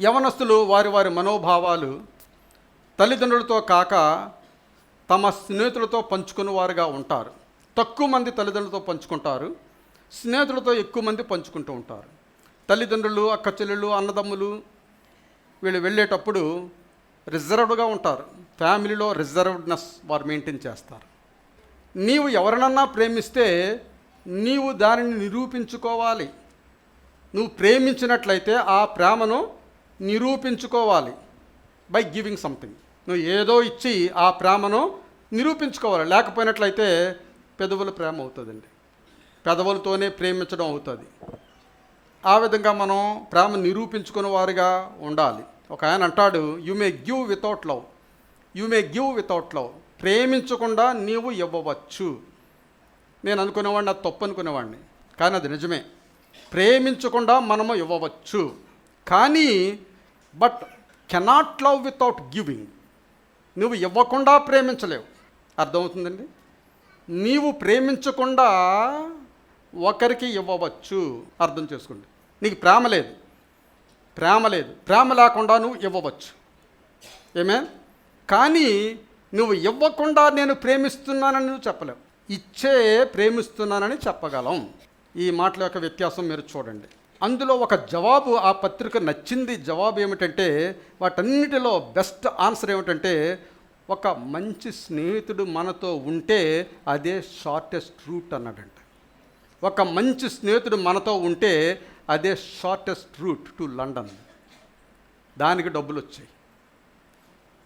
యవనస్తులు వారి వారి మనోభావాలు తల్లిదండ్రులతో కాక తమ స్నేహితులతో పంచుకుని వారుగా ఉంటారు. తక్కువ మంది తల్లిదండ్రులతో పంచుకుంటారు. స్నేహితులతో ఎక్కువ మంది పంచుకుంటూ ఉంటారు. తల్లిదండ్రులు అక్క చెల్లెళ్ళు అన్నదమ్ములు వీళ్ళు వెళ్ళేటప్పుడు రిజర్వ్డ్గా ఉంటారు. ఫ్యామిలీలో రిజర్వ్డ్నెస్ వారు మెయింటైన్ చేస్తారు. నీవు ఎవరినన్నా ప్రేమిస్తే నీవు దానిని నిరూపించుకోవాలి. నువ్వు ప్రేమించినట్లయితే ఆ ప్రేమను నిరూపించుకోవాలి బై గివింగ్ సంథింగ్ నువ్వు ఏదో ఇచ్చి ఆ ప్రేమను నిరూపించుకోవాలి. లేకపోయినట్లయితే పెదవుల ప్రేమ అవుతుందండి. పెదవులతోనే ప్రేమించడం అవుతుంది. ఆ విధంగా మనం ప్రేమ నిరూపించుకునే వారిగా ఉండాలి. ఒక ఆయన అంటాడు you may give without love you may give without love ప్రేమించకుండా నీవు ఇవ్వవచ్చు. నేను అనుకునేవాడిని అది తప్పు అనుకునేవాడిని. కానీ అది నిజమే. ప్రేమించకుండా మనము ఇవ్వవచ్చు. కానీ but cannot love without giving. నువ్వు ఇవ్వకుండా ప్రేమించలేవు. అర్థమవుతుందండి? నీవు ప్రేమించకుండా ఒకరికి ఇవ్వవచ్చు. అర్థం చేసుకోండి. నీకు ప్రేమ లేదు. ప్రేమ లేదు. ప్రేమ లేకుండా నువ్వు ఇవ్వవచ్చు. ఏమే కానీ నువ్వు ఇవ్వకుండా నేను ప్రేమిస్తున్నానని నువ్వు చెప్పలేవు. ఇచ్చే ప్రేమిస్తున్నానని చెప్పగలం. ఈ మాటల యొక్క వ్యత్యాసం మీరు చూడండి. అందులో ఒక జవాబు ఆ పత్రిక నచ్చింది జవాబు ఏమిటంటే వాటన్నిటిలో బెస్ట్ ఆన్సర్ ఏమిటంటే ఒక మంచి స్నేహితుడు మనతో ఉంటే అదే షార్టెస్ట్ రూట్ అన్నాడంట. ఒక మంచి స్నేహితుడు మనతో ఉంటే అదే షార్టెస్ట్ రూట్ టు లండన్. దానికి డబ్బులు వచ్చాయి.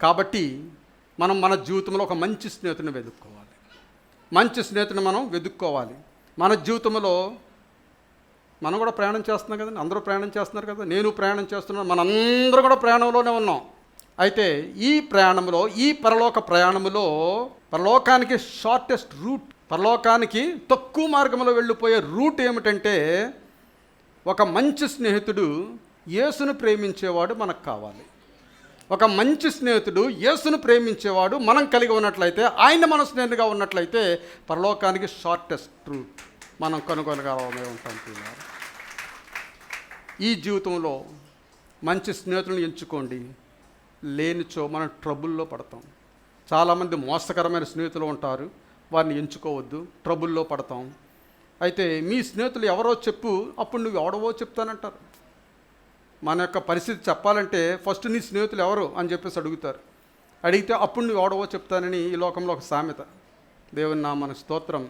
కాబట్టి మనం మన జీవితంలో ఒక మంచి స్నేహితుని వెతుక్కోవాలి. మంచి స్నేహితుని మనం వెతుక్కోవాలి. మన జీవితంలో మనం కూడా ప్రయాణం చేస్తున్నాం కదండి. అందరూ ప్రయాణం చేస్తున్నారు కదా. నేను ప్రయాణం చేస్తున్నాను. మనందరూ కూడా ప్రయాణంలోనే ఉన్నాం. అయితే ఈ ప్రయాణంలో ఈ పరలోక ప్రయాణంలో పరలోకానికి షార్టెస్ట్ రూట్ పరలోకానికి తక్కువ మార్గంలో వెళ్ళిపోయే రూట్ ఏమిటంటే ఒక మంచి స్నేహితుడు యేసును ప్రేమించేవాడు మనకు కావాలి. ఒక మంచి స్నేహితుడు యేసును ప్రేమించేవాడు మనం కలిగి ఉన్నట్లయితే ఆయన మన స్నేహితుగా ఉన్నట్లయితే పరలోకానికి షార్టెస్ట్ రూట్ మనం కనుగొనగలమే ఉంటాం ప్రియులారా. ఈ జీవితంలో మంచి స్నేహితులను ఎంచుకోండి. లేనిచో మనం ట్రబుల్లో పడతాం. చాలామంది మోసకరమైన స్నేహితులు ఉంటారు. వారిని ఎంచుకోవద్దు ట్రబుల్లో పడతాం. అయితే మీ స్నేహితులు ఎవరో చెప్పు అప్పుడు నువ్వు ఎవడవో చెప్తానంటారు. మన యొక్క పరిస్థితి చెప్పాలంటే ఫస్ట్ నీ స్నేహితులు ఎవరు అని చెప్పేసి అడుగుతారు. అడిగితే అప్పుడు నువ్వు ఎవడవో చెప్తానని ఈ లోకంలో ఒక సామెత. దేవుని నా మన స్తోత్రం.